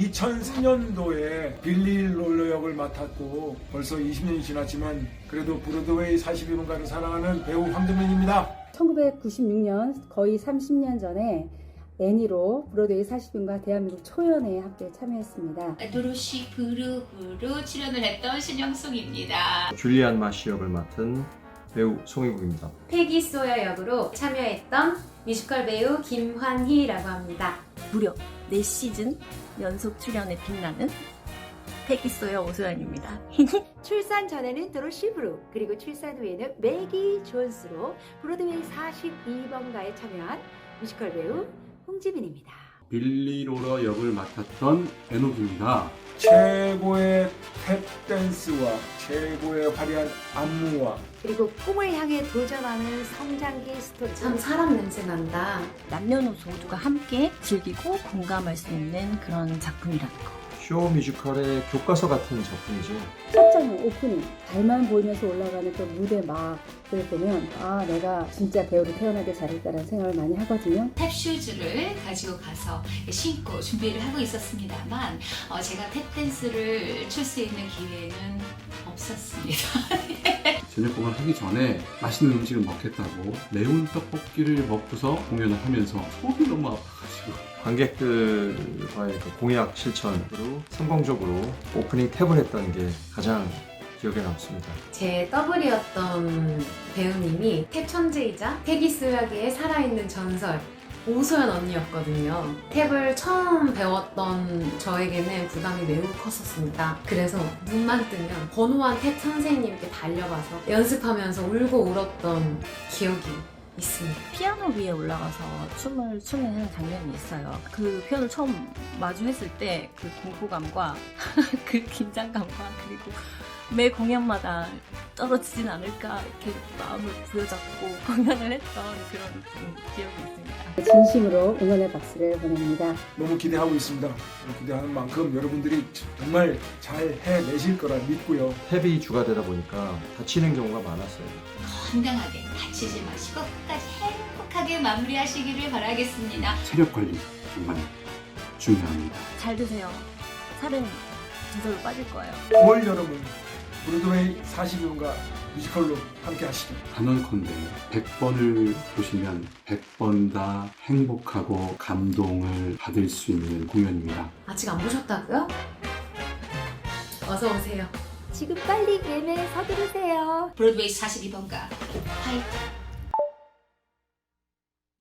2003년도에 빌리 롤러 역을 맡았고 벌써 20년이 지났지만 그래도 브로드웨이 42분가를 사랑하는 배우 황정민입니다. 1996년 거의 30년 전에 애니로 브로드웨이 40인과 대한민국 초연에 함께 참여했습니다. 도로시 그룹으로 출연을 했던 신영숙입니다. 줄리안 마시 역을 맡은 배우 송혜국입니다. 패기 소여 역으로 참여했던 뮤지컬 배우 김환희라고 합니다. 무려 4시즌 연속 출연에 빛나는 패기소여 오소연입니다. 출산 전에는 도로시 브루 그리고 출산 후에는 매기 존스로 브로드웨이 42번가에 참여한 뮤지컬 배우 홍지민입니다. 빌리 로러 역을 맡았던 에녹입니다. 최고의 탭 댄스와 최고의 화려한 안무와 그리고 꿈을 향해 도전하는 성장기 스토리 참 사람 냄새 난다. 남녀노소 모두가 함께 즐기고 공감할 수 있는 그런 작품이라는 거. 쇼 뮤지컬의 교과서 같은 작품이죠. 첫 장면 오프닝 달만 보이면서 올라가는 그 무대 막을 보면 아 내가 진짜 배우로 태어나게 잘했다라는 생각을 많이 하거든요. 탭슈즈를 가지고 가서 신고 준비를 하고 있었습니다만 어, 제가 탭댄스를 출 수 있는 기회는 없었습니다. 저녁공을 하기 전에 맛있는 음식을 먹겠다고 매운 떡볶이를 먹고서 공연을 하면서 속이 너무 아파가지고 관객들과의 그 공약 실천으로 성공적으로 오프닝 탭을 했던 게 가장 기억에 남습니다. 제 더블이었던 배우님이 탭천재이자 패기 소여계의 살아있는 전설 오소연 언니였거든요. 탭을 처음 배웠던 저에게는 부담이 매우 컸었습니다. 그래서 눈만 뜨면 번호한 탭 선생님께 달려가서 연습하면서 울고 울었던 기억이 있습니다. 피아노 위에 올라가서 춤을 추는 장면이 있어요. 그 표현을 처음 마주했을 때 그 공포감과 그 긴장감과 그리고 매 공연마다 떨어지진 않을까 이렇게 마음을 부여잡고 공연을 했던 그런 음, 기억이 있습니다. 진심으로 응원의 박수를 보냅니다. 너무 기대하고 있습니다. 기대하는 만큼 여러분들이 정말 잘 해내실 거라 믿고요. 탭이 주가 되다 보니까 다치는 경우가 많았어요. 건강하게 다치지 마시고 끝까지 행복하게 마무리하시기를 바라겠습니다. 체력 관리 정말 중요합니다. 잘 드세요. 살은 저절로 빠질 거예요. 9월 여름은 브로드웨이 42분가 뮤지컬로 함께 하시죠. 단언컨대 100번을 보시면 100번 다 행복하고 감동을 받을 수 있는 공연입니다. 아직 안 보셨다고요? 어서 오세요. 지금 빨리 예매 서두르세요. 브로드웨이 42번가 화이팅!